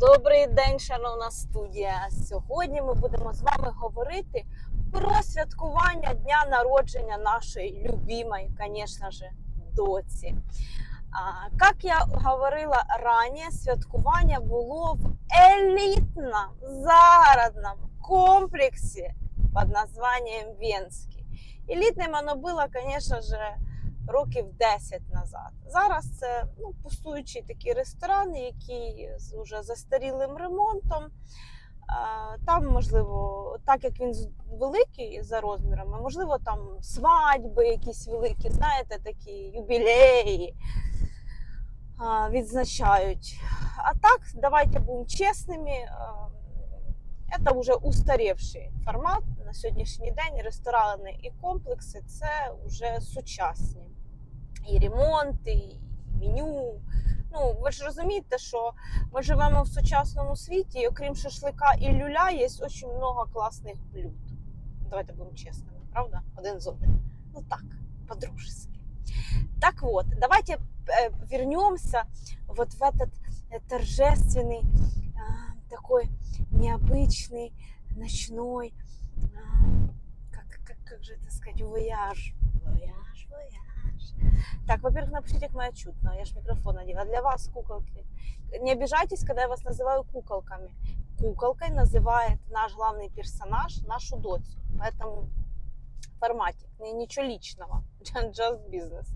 Добрий день, шановна студія. Сьогодні ми будемо з вами говорити про святкування дня народження нашої любимої, звісно ж, доці. Як я говорила раніше, святкування було в елітному загородному комплексі під названням Венський. Елітним воно було, звісно ж, років 10 назад. Зараз це ну, пустуючий такий ресторан, який з уже застарілим ремонтом. Там, можливо, так як він великий за розмірами, можливо, там свадьби якісь великі, знаєте, такі юбілеї відзначають. А так, давайте будемо чесними. Це вже устарівший формат на сьогоднішній день. Ресторани і комплекси це вже сучасні І ремонт, і меню. Ну, ви ж розумієте, що ми живемо в сучасному світі, і окрім шашлика і люля, є дуже багато класних блюд. Давайте будемо чесними, правда? Один з одним. Ну так, по-дружески. Так вот, давайте э, вернемся вот в этот э, торжественный, а, такой необычный, ночной, а, как, как, как же это сказать, вояж. Вояж, вояж. Так, во-первых, напишите, как моя чутно, я ж микрофон надела. Для вас куколки. Не обижайтесь, когда я вас называю куколками. Куколкой называет наш главный персонаж нашу дочь. Поэтому в формате, ни- ничего личного, just business.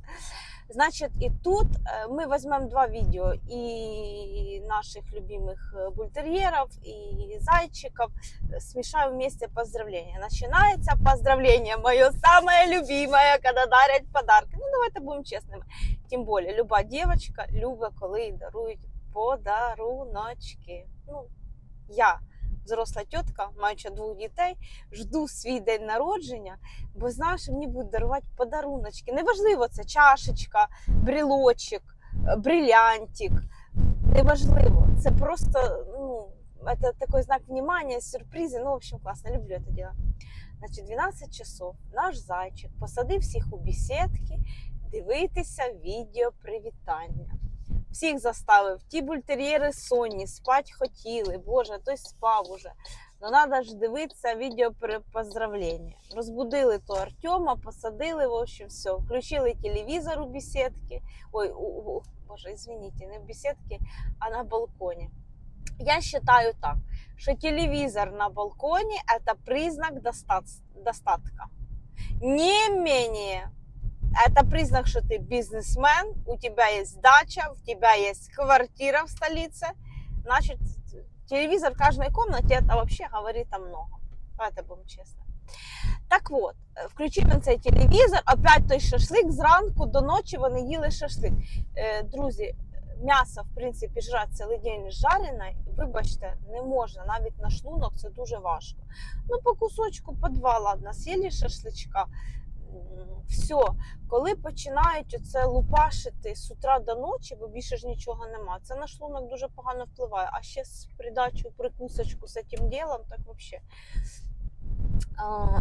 Значит, и тут э, мы возьмем два видео и наших любимых э, бультерьеров, и зайчиков, э, смешаем вместе поздравления. Начинается поздравление, мое самое любимое, когда дарят подарки. Ну, давайте будем честными. Тим більше, люба дівчинка любить, коли їй дарують подаруночки. Ну, я, взросла тітка, маючи двох дітей, жду свій день народження, бо знаю, що мені будуть дарувати подаруночки. Неважливо, це чашечка, брілочок, е, брилянтик. Неважливо. Це просто, ну, это такой знак внимания, сюрпризи. Ну, в общем, классно, люблю это дело. Значить, 12 часов наш зайчик посадив всіх у бесідки дивитися відео привітання. Всіх заставив. Ті бультер'єри сонні, спать хотіли. Боже, той спав уже. Ну треба ж дивитися відео при поздравлення. Розбудили то Артема, посадили, в общем, все. Включили телевізор у бесідки. Ой, у, у, боже, извините, не в бесідки, а на балконі. Я считаю так, что телевизор на балконе – это признак достатка. Не менее, это признак, что ты бизнесмен, у тебя есть дача, у тебя есть квартира в столице. Значит, телевизор в каждой комнате – это вообще говорит о многом. Давайте будем честны. Так от, е, включив він цей телевізор, опять той шашлик, зранку до ночі вони їли шашлик. Е, Друзі, м'ясо, в принципі, жрати цілий день жарене, вибачте, не можна. Навіть на шлунок це дуже важко. Ну, по кусочку, по два, ладно, з'їли шашличка. все, коли починають оце лупашити з утра до ночі, бо більше ж нічого нема, це на шлунок дуже погано впливає. А ще з придачу прикусочку з цим ділом, так взагалі.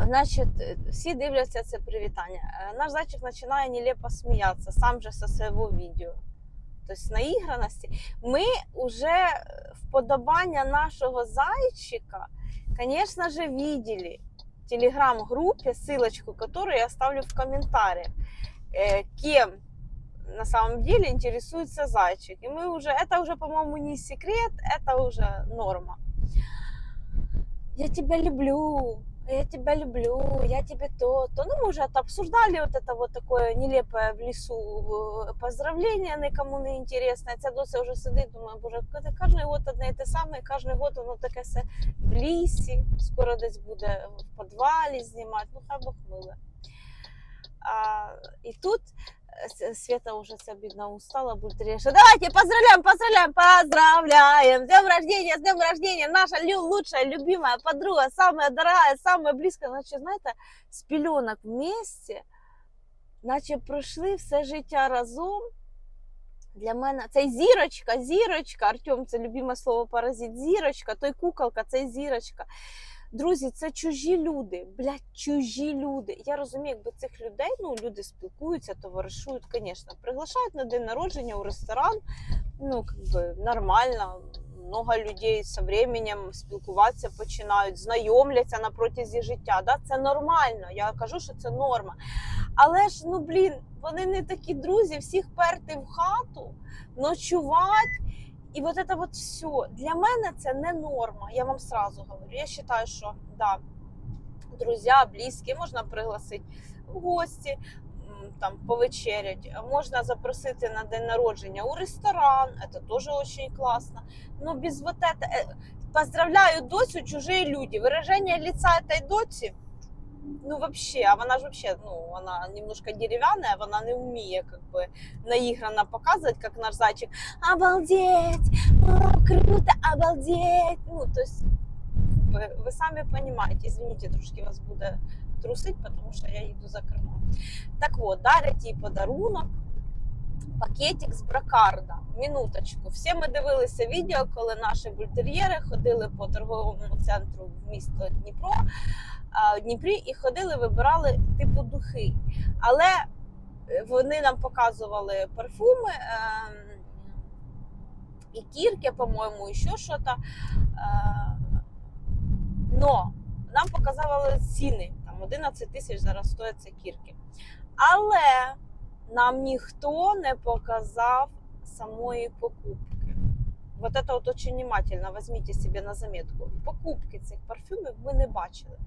Значить, всі дивляться це привітання. Е, Наш зайчик починає нелепо сміятися, сам же со свого відео. Тобто наіграності. Ми вже вподобання нашого зайчика, звісно же, видели в телеграм-группе, ссылочку которую я оставлю в комментариях, э, кем на самом деле интересуется зайчик. И мы уже, это уже, по-моему, не секрет, это уже норма. Я тебя люблю, я тебя люблю, я тебе то, то. Ну, мы уже это обсуждали, вот это вот такое нелепое в лесу э, поздравление, никому не интересное. Ця доця вже сидить, думає, боже, це кожен год одне і те саме, і кожен год воно таке все в лісі, скоро десь буде в підвалі знімати, ну хай Бог миле. А, і тут е, Света уже бідна устала, бультерьер, що давайте поздравляем, поздравляем, поздравляем, с днем рождения, с днем рождения, наша лучшая, любимая подруга, самая дорогая, самая близкая, наче, знаєте, з пільонок вместе, наче пройшли все життя разом. Для мене це зірочка, зірочка. Артем, це любиме слово паразит. Зірочка, той куколка, це зірочка. Друзі, це чужі люди, блядь, чужі люди. Я розумію, якби цих людей, ну люди спілкуються, товаришують, звісно, приглашають на день народження у ресторан, ну, как би нормально, много людей з временем спілкуватися починають, знайомляться на протязі життя. Да? Це нормально. Я кажу, що це норма. Але ж, ну блін, вони не такі друзі, всіх перти в хату, ночувати. І от це от все. Для мене це не норма. Я вам сразу говорю. Я вважаю, що да, друзі, близькі можна пригласити в гості, м, там повечерять, можна запросити на день народження у ресторан, це теж дуже класно. Но без вот это... э, Поздравляю дочь, чужие люди. Выражение лица этой доці, ну вообще, а вона ж вообще, ну, вона немножко деревянная, вона не вміє как бы наигранно показывать, как наш зайчик. Обалдеть! О, круто, обалдеть! Ну, то есть, вы, вы сами понимаете, извините, трошки вас буде трусить, потому що я їду за кермом. Так от, дарять їй подарунок, пакетик з бракарда. Минуточку. Всі ми дивилися відео, коли наші бультер'єри ходили по торговому центру в місто Дніпро, в Дніпрі і ходили, вибирали типу духи. Але е, вони нам показували парфуми. ем, і кірки, по-моєму, і ще щось. Е, Но нам показували ціни. Там 11 тисяч зараз стоять ці кірки. Але нам ніхто не показав самої покупки. Вот это вот очень внимательно возьмите себе на заметку. Покупки цих парфюмів ми не бачили.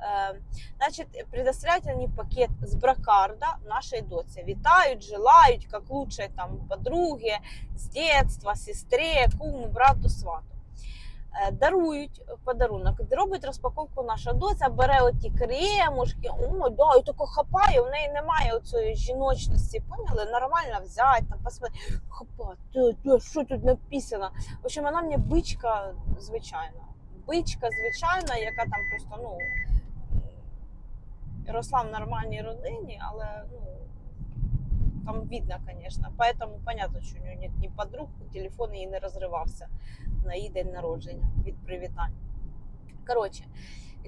Е, значить, предоставляють вони пакет з бракарда нашій доці. Вітають, желають, як лучшей там подруги, з дитинства, сестрі, куму, брату, свату. Е, Дарують подарунок, робить розпаковку наша доця, бере оті кремушки, о, да, і тако хапає, в неї немає оцієї жіночності, поняли? Нормально взяти, там посмотри, хапа, ти, ти, що тут написано? В общем, вона мені бичка звичайна. Бичка звичайна, яка там просто, ну, росла в нормальній родині, але ну, там видно, конечно. Поэтому понятно, що у нього нет ні подруг, телефон її не розривався на її день народження від привітань. Коротше,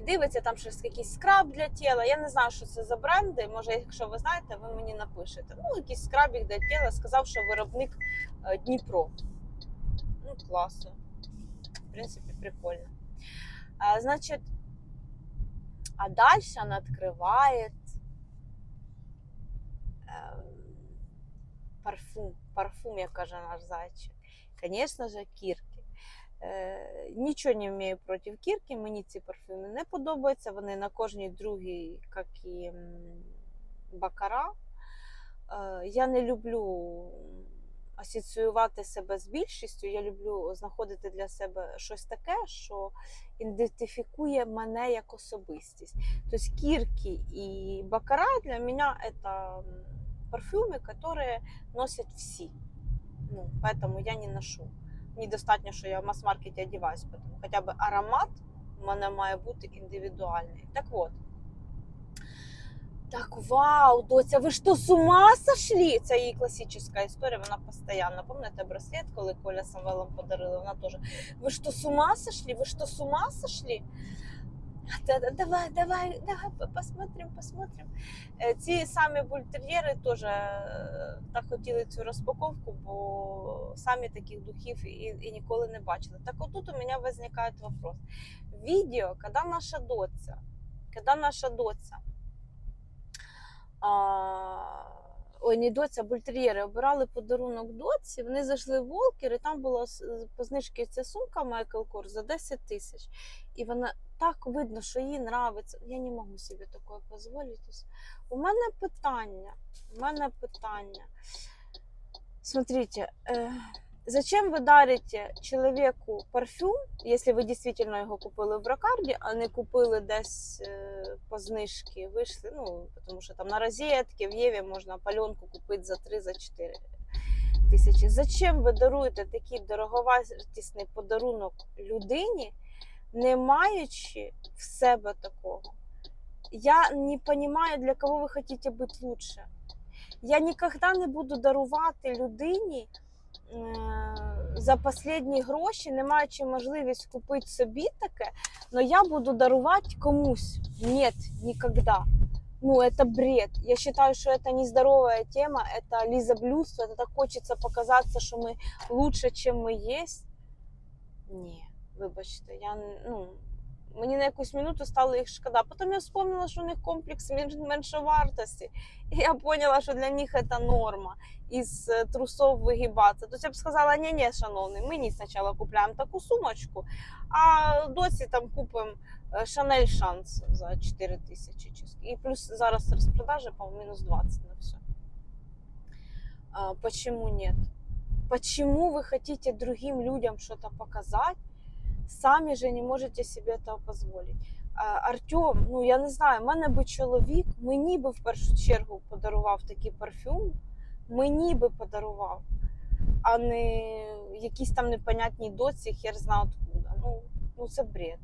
дивиться там щось якийсь скраб для тіла. Я не знаю, що це за бренди. Може, якщо ви знаєте, ви мені напишете. Ну, якийсь скрабік для тіла, сказав, що виробник е, Дніпро. Ну, класно. В принципі, прикольно. А, значить, а далі вона відкриває парфум. Парфум, як каже наш зайчик. Звісно ж, кірки. Е, нічого не вмію проти кірки, мені ці парфюми не подобаються. Вони на кожній другій, як і бакара. Е, я не люблю асоціювати себе з більшістю. Я люблю знаходити для себе щось таке, що ідентифікує мене як особистість. Тобто кірки і бакара для мене це м, парфюми, які носять всі. Ну, поэтому я не ношу. Мені достатньо, що я в мас-маркеті одягаюсь, тому хоча б аромат у мене має бути індивідуальний. Так от. Так, вау, доця, ви що, з ума сошли? Це її класична історія, вона постійно. Пам'ятаєте браслет, коли Коля Самвелом подарили, вона теж. Ви що, з ума сошли? Ви що, з ума сошли? Давай, давай, давай, посмотрим, посмотрим. Ці самі бультер'єри теж е, так хотіли цю розпаковку, бо самі таких духів і, і ніколи не бачили. Так отут у мене виникає вопрос. Відео, коли наша доця, коли наша доця, а, ой, не доця, бультер'єри обирали подарунок доці, вони зайшли в Волкер, і там була по знижці ця сумка Michael Kors за 10 тисяч. І вона так видно, що їй нравиться. Я не можу собі такого дозволити. У мене питання. У мене питання. Смотрите, э, зачем вы дарите человеку парфюм, если ви дійсно його купили в бракарді, а не купили десь е, по знижці, вийшли, ну, тому що там на розетки в Єві можна пальонку купити за 3 за 4 тисячі. Зачем ви даруєте такий дороговартісний подарунок людині, не маючи в себе такого? Я не розумію, для кого ви хочете бути лучше. Я ніколи не буду дарувати людині за останні гроші, не маючи можливість купити собі таке, але я буду дарувати комусь. Ні, ніколи. Ну, это бред. Я считаю, что это нездоровая тема, это лизоблюдство, это так хочется показаться, что мы лучше, чем мы есть. Ні, вибачте, я н- ну. Мені на якусь минуту стало їх шкода. Потім я вспомнила, що у них комплекс мен- меншовартості. І я поняла, що для них це норма із е, трусов вигибатися. Тобто я б сказала, ні, ні, шановний, мені спочатку купуємо таку сумочку, а досі там купимо Шанель Шанс за 4 тисячі. І плюс зараз розпродажа, по-моєму, мінус 20 на все. А, почему нет? Почему вы хотите другим людям что-то показать, самі же не можете собі этого позволить? А, Артем, ну я не знаю, в мене би чоловік мені би в першу чергу подарував такий парфюм, мені би подарував, а не якісь там непонятні доці, хер зна откуда. Ну, ну це бред.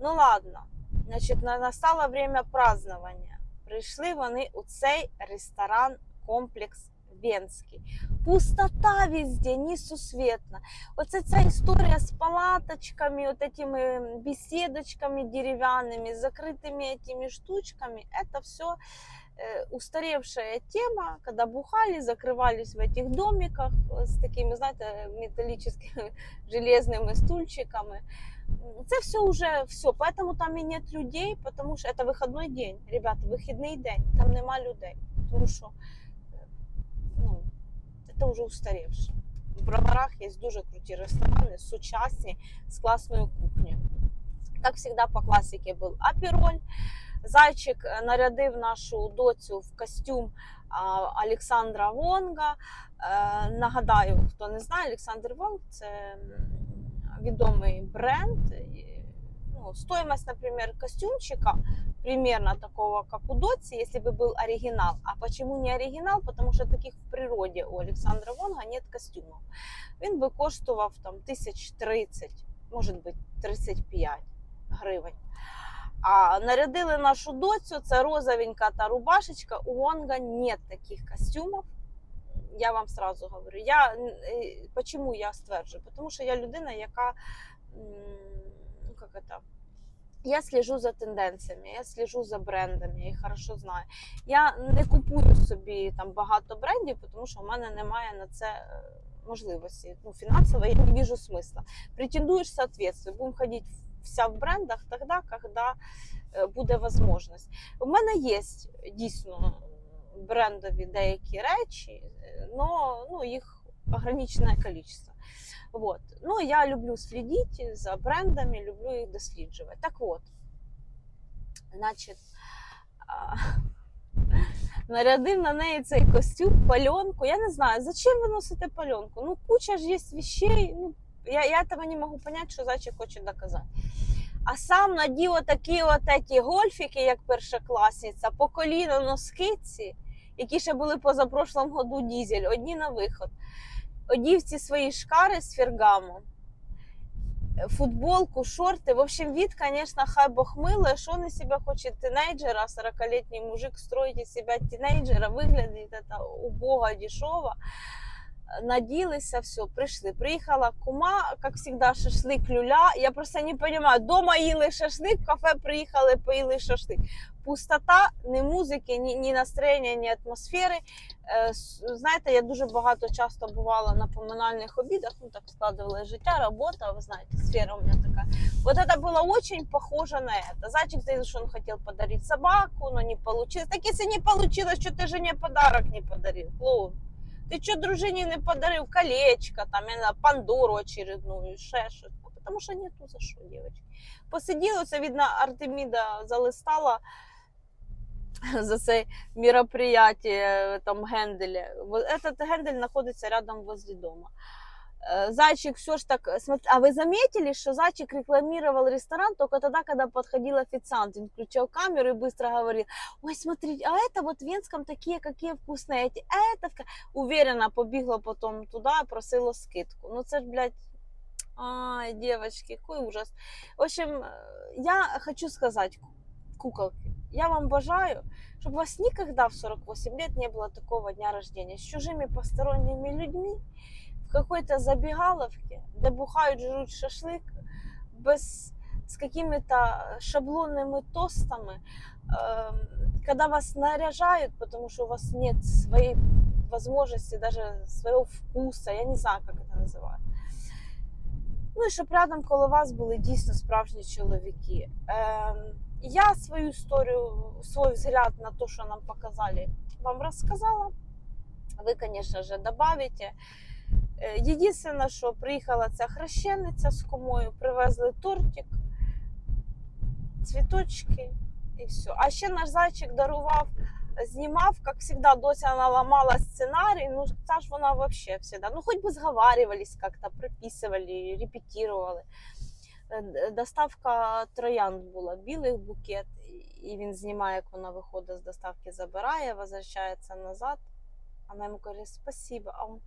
Ну ладно, значить, настало время празднования. Прийшли вони у цей ресторан комплекс Венський. Пустота везде, несусветна. Оце ця історія з палаточками, от этими беседочками дерев'яними, з закритими этими штучками, это все э, устаревшая тема, когда бухали, закрывались в этих домиках с такими, знаете, металлическими железными стульчиками. Це все уже все, поэтому там и нет людей, потому что это выходной день. Ребята, вихідний день, там нема людей. Тому що е, ну, це вже устаревше. В Броварах є дуже круті ресторани, сучасні, з класною кухнею. Как всегда, по классике был апероль. Зайчик е, нарядив нашу доцю в костюм Олександра Вонга. Е, Нагадаю, хто не знає, Олександр Вонг це відомий бренд. Ну, стоимость, например, костюмчика примерно такого, как у Доти, если бы был оригинал. А почему не оригинал? Потому что таких в природе у Олександра Вонга нет костюмов. Він би коштував там тисяч 30, може бути 35 гривень. А нарядили нашу доцю, це розовенька та рубашечка. У Вонга нет таких костюмов. Я вам сразу говорю. Я, е, почему я стверджую? Тому що я людина, яка м, ну, как это, я слежу за тенденціями, я слежу за брендами, я їх хорошо знаю. Я не купую собі там багато брендів, тому що в мене немає на це е, можливості. Ну, фінансово я не вижу смисла. Претендуєш соответствие. Будемо ходити вся в брендах тоді, коли е, буде можливість. У мене є дійсно брендові деякі речі, але ну, їх ограничене кількість. Вот. Ну, я люблю следить за брендами, люблю їх досліджувати. Так от, значить, а, нарядив на неї цей костюм, пальонку. Я не знаю, зачем ви носите пальонку? Ну, куча ж є вещей. Ну, я, я этого не можу понять, що зайчик хоче доказати. А сам надів отакі от эти гольфіки, як першокласниця, по коліно носкиці, які ще були позапрошлом году дізель, одні на виход Одів ці свої шкари з фергаму, футболку, шорти. В общем, вид, конечно, хай бог милый, что он из себя хочет тинейджера, 40-летний мужик строить из себя тинейджера, выглядит это убого, дешево. Наділися, все, прийшли. Приїхала кума, як завжди, шашлик люля. Я просто не розумію, дома їли шашлик, в кафе приїхали, поїли шашлик. Пустота, ні музики, ні, ні настроєння, ні атмосфери. Е, с- знаєте, я дуже багато часто бувала на поминальних обідах, ну так складывалось життя, робота, ви знаєте, сфера у меня такая. Вот это было очень похоже на это. Зайчик заявил, что он хотел подарить собаку, но не получилось. Так если не получилось, что ты жене подарок не подарил, клоун? Ти що дружині не подарив колечко, там, я не знаю, Пандору очередную, ще щось. Ну, Потому що нету за що, дівчатки. Посиділи, це, видно, Артеміда залистала за це мероприятие в там Генделе. Вот Этот Гендель знаходиться рядом возле дома. Э, Зайчик все ж так... смотри- А вы заметили, что Зайчик рекламировал ресторан только тогда, когда подходил официант. Он включал камеру и быстро говорил, ой, смотрите, а это вот в Венском такие, какие вкусные эти, а это... вка-». Уверенно побігла потом туда, просила скидку. Ну це ж, блядь, ай, девочки, какой ужас. В общем, э, я хочу сказать, куколки, я вам бажаю, чтобы у вас никогда в 48 лет не было такого дня рождения с чужими посторонними людьми в какой-то забегаловке, де бухают, жрут шашлык, без, с какими-то шаблонными тостами, эм, когда вас наряжают, потому что у вас нет своей возможности, даже своего вкуса, я не знаю, как это называют. Ну і щоб рядом коло вас були дійсно справжні чоловіки. Ем, я свою історію, свій взгляд на те, що нам показали, вам розказала. Ви, звісно ж, добавите. Єдине, що приїхала ця хрещениця з комою, привезли тортик, цвіточки і все. А ще наш зайчик дарував, знімав, як завжди, дося вона ламала сценарій. Ну, це ж вона взагалі всегда. Ну, хоч би зговарювались как-то, приписували, репетировали. Е, Доставка троянд була, білий букет, і він знімає, як вона виходить з доставки, забирає, возвращається назад. Вона йому каже, спасибо. А он,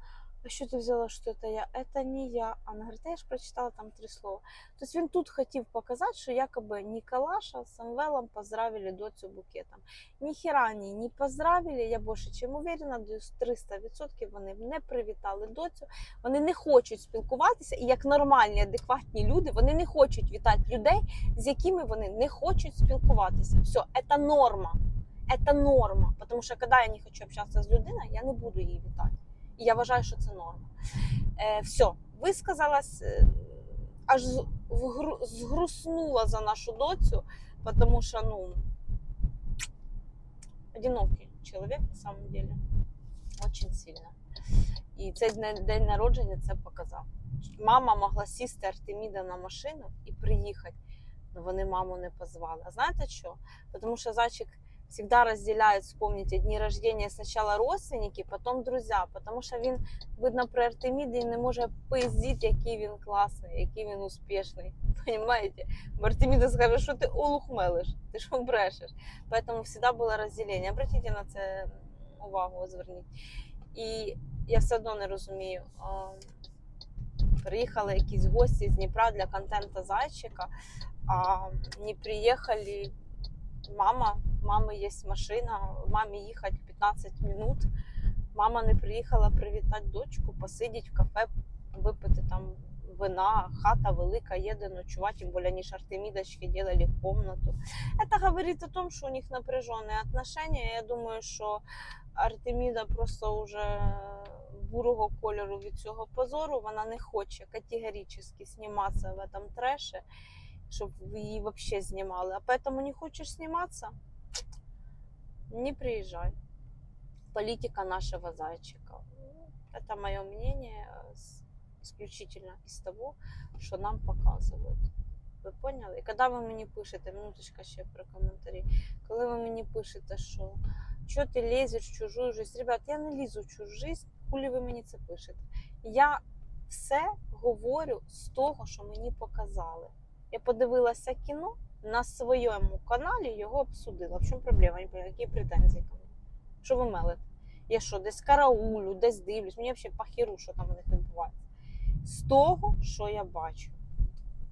а що ти взяла, що это я? Это не я. Она говорит, «Та я ж прочитала там три слова. Тобто він тут хотів показати, що якоби Ніколаша з Самвелом поздравили доцю букетом. Ніхіра ні, не поздравили, я більше чим уверена, до 300% вони не привітали доцю, вони не хочуть спілкуватися, і як нормальні, адекватні люди, вони не хочуть вітати людей, з якими вони не хочуть спілкуватися. Все, це норма. Это норма. Потому що коли я не хочу общатися з людиною, я не буду її вітати. Я вважаю, що це норма. Е, все, висказалась, е, аж згруснула за нашу доцю, тому що, ну, одинокий чоловік на самом деле. Очень сильно. І цей день народження це показав. Мама могла сісти Артеміда на машину і приїхати. але вони маму не позвали. А знаєте що? Тому що зайчик всегда разделяют, вспомните, дни рождения сначала родственники, потом друзья, потому що він, видно, при Артеміді не може поїздити, який він класний, який він успішний. Понимаете? Артеміда скаже, що ти олух мелиш, ти що брешеш. Поэтому всегда було розділення. Обратите на це увагу, зверніть. І я все одно не розумію. Приїхали якісь гості з Дніпра для контенту зайчика, а не приїхали мама, мами є машина, мамі їхати 15 минут. Мама не приїхала привітати дочку, посидіти в кафе, випити там вина, хата велика, їде ночувати, тим більше вони ж Артемідочки делали комнату. Это говорит о том, що у них напряжені отношения. Я думаю, що Артеміда просто уже бурого кольору від цього позору. Вона не хоче категорично зніматися в этом треші щоб її вообще знімали. А поэтому не хочеш зніматися, не приезжай. Политика нашего зайчика. Это мое мнение э, исключительно из того, що нам показують. Ви поняли? І коли ви мені пишете, минуточка ще про коментарі, коли ви мені пишете, що що ти лізеш в чужу життя, ребят, я не лізу в чужу життя, хулі ви мені це пишете. Я все говорю з того, що мені показали. Я подивилася кіно на своєму каналі, його обсудила. В чому проблема? Які претензії ко мені? Що ви мелите? Я що, десь караулю, десь дивлюсь, мені взагалі пахіру, що там у них відбувається. З того, що я бачу.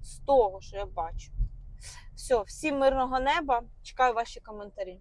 З того, що я бачу. Все, всім мирного неба. Чекаю ваші коментарі.